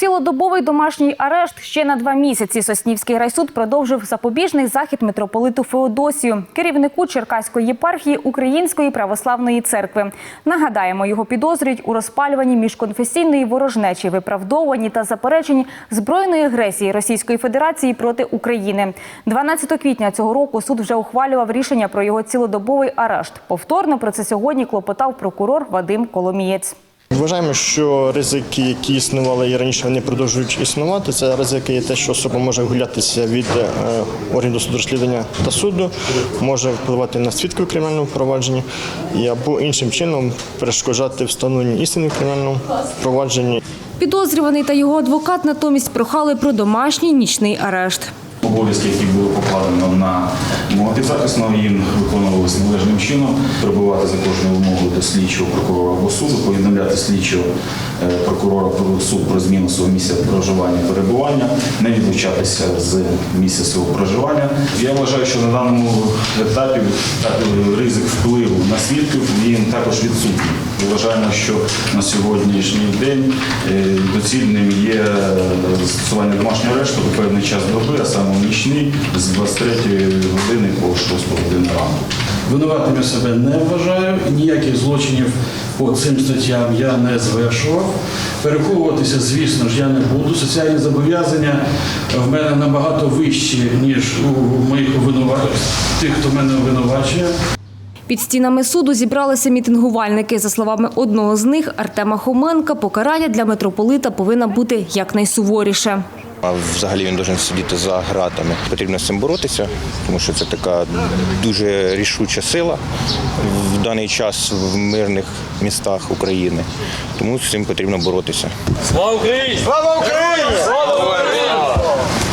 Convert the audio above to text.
Цілодобовий домашній арешт ще на два місяці. Соснівський райсуд продовжив запобіжний захід митрополиту Феодосію, керівнику Черкаської єпархії Української православної церкви. Нагадаємо, його підозрюють у розпалюванні міжконфесійної ворожнечі, виправдовуванні та запереченні збройної агресії Російської Федерації проти України. 12 квітня цього року суд вже ухвалював рішення про його цілодобовий арешт. Повторно про це сьогодні клопотав прокурор Вадим Коломієць. Вважаємо, що ризики, які існували і раніше, вони продовжують існувати. Це ризики є те, що особа може гулятися від е, органів досуду розслідування та суду, може впливати на свідків у кримінальному провадженні і або іншим чином перешкоджати встановленню істини в кримінальному провадженні. Підозрюваний та його адвокат натомість прохали про домашній нічний арешт. Обов'язки, які були покладено на мого підзахисного, їм виконувалися належним чином, перебувати за кожною умовою до слідчого прокурора або суду, повідомляти слідчого е, прокурора про суд про зміну свого місця проживання перебування, не відлучатися з місця свого проживання. Я вважаю, що на даному етапі ризик впливу також відсутній. Вважаємо, що на сьогоднішній день е, доцільним є е, застосування домашнього арешту у певний час доби, а саме в нічний з 23 години по 6 години ранку. Винуватим я себе не вважаю, ніяких злочинів по цим статтям я не звершував. Переховуватися, звісно ж, я не буду. Соціальні зобов'язання в мене набагато вищі, ніж у моїх обвинувачень, тих, хто мене обвинувачує. Під стінами суду зібралися мітингувальники. За словами одного з них, Артема Хоменка, покарання для митрополита повинно бути якнайсуворіше. А взагалі він має сидіти за гратами. Потрібно з цим боротися, тому що це така дуже рішуча сила в даний час в мирних містах України. Тому з цим потрібно боротися. Слава Україні! Слава Україні!